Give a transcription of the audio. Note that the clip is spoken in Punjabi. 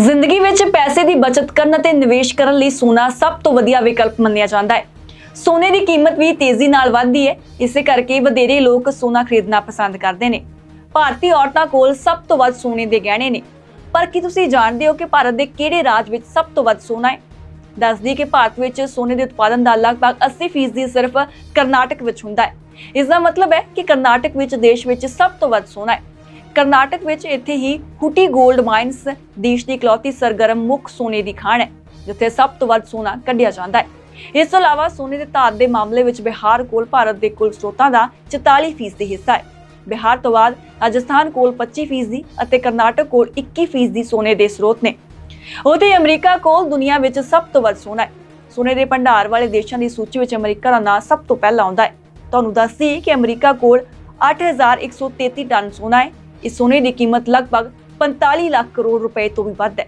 ਜ਼ਿੰਦਗੀ ਵਿੱਚ ਪੈਸੇ ਦੀ ਬਚਤ ਕਰਨ ਅਤੇ ਨਿਵੇਸ਼ ਕਰਨ ਲਈ ਸੋਨਾ ਸਭ ਤੋਂ ਵਧੀਆ ਵਿਕਲਪ ਮੰਨਿਆ ਜਾਂਦਾ ਹੈ। ਸੋਨੇ ਦੀ ਕੀਮਤ ਵੀ ਤੇਜ਼ੀ ਨਾਲ ਵਧਦੀ ਹੈ, ਇਸੇ ਕਰਕੇ ਵਧੇਰੇ ਲੋਕ ਸੋਨਾ ਖਰੀਦਣਾ ਪਸੰਦ ਕਰਦੇ ਨੇ। ਭਾਰਤੀ ਔਰਤਾਂ ਕੋਲ ਸਭ ਤੋਂ ਵੱਧ ਸੋਨੇ ਦੇ ਗਹਿਣੇ ਨੇ। ਪਰ ਕੀ ਤੁਸੀਂ ਜਾਣਦੇ ਹੋ ਕਿ ਭਾਰਤ ਦੇ ਕਿਹੜੇ ਰਾਜ ਵਿੱਚ ਸਭ ਤੋਂ ਵੱਧ ਸੋਨਾ ਹੈ? ਦੱਸਦੀ ਕਿ ਭਾਰਤ ਵਿੱਚ ਸੋਨੇ ਦੇ ਉਤਪਾਦਨ ਦਾ ਲਗਭਗ 80% ਸਿਰਫ ਕਰਨਾਟਕ ਵਿੱਚ ਹੁੰਦਾ ਹੈ। ਇਸ ਦਾ ਮਤਲਬ ਹੈ ਕਿ ਕਰਨਾਟਕ ਵਿੱਚ ਦੇਸ਼ ਵਿੱਚ ਸਭ ਤੋਂ ਵੱਧ ਸੋਨਾ ਹੈ। ਕਰਨਾਟਕ ਵਿੱਚ ਇੱਥੇ ਹੀ ਹੁਟੀ 골ਡ ਮਾਈਨਸ ਦੇਸ਼ ਦੀ ਇਕਲੌਤੀ ਸਰਗਰਮ ਮੁੱਖ ਸੋਨੇ ਦੀ ਖਾਣ ਹੈ, ਜਿੱਥੇ ਸਭ ਤੋਂ ਵੱਧ ਸੋਨਾ ਕੱਢਿਆ ਜਾਂਦਾ ਹੈ। ਇਸ ਤੋਂ ਇਲਾਵਾ ਸੋਨੇ ਦੇ ਧਾਤ ਦੇ ਮਾਮਲੇ ਵਿੱਚ ਬਿਹਾਰ ਕੋਲ ਭਾਰਤ ਦੇ ਕੁੱਲ ਸਰੋਤਾਂ ਦਾ 44% ਹਿੱਸਾ ਹੈ। ਬਿਹਾਰ ਤੋਂ ਬਾਅਦ ਰਾਜਸਥਾਨ ਕੋਲ 25% ਅਤੇ ਕਰਨਾਟਕ ਕੋਲ 21% ਸੋਨੇ ਦੇ ਸਰੋਤ ਨੇ। ਉਹਦੇ ਅਮਰੀਕਾ ਕੋਲ ਦੁਨੀਆ ਵਿੱਚ ਸਭ ਤੋਂ ਵੱਧ ਸੋਨਾ ਹੈ। ਸੋਨੇ ਦੇ ਭੰਡਾਰ ਵਾਲੇ ਦੇਸ਼ਾਂ ਦੀ ਸੂਚੀ ਵਿੱਚ ਅਮਰੀਕਾ ਦਾ ਨਾਂ ਸਭ ਤੋਂ ਪਹਿਲਾਂ ਆਉਂਦਾ ਹੈ। ਤੁਹਾਨੂੰ ਦੱਸਦੀ ਕਿ ਅਮਰੀਕਾ ਕੋਲ 8133 ਟਨ ਸੋਨਾ ਹੈ ਇਸ ਸੋਨੇ ਦੀ ਕੀਮਤ ਲਗਭਗ 45 ਲੱਖ ਕਰੋੜ ਰੁਪਏ ਤੋਂ ਵੀ ਵੱਧ ਹੈ।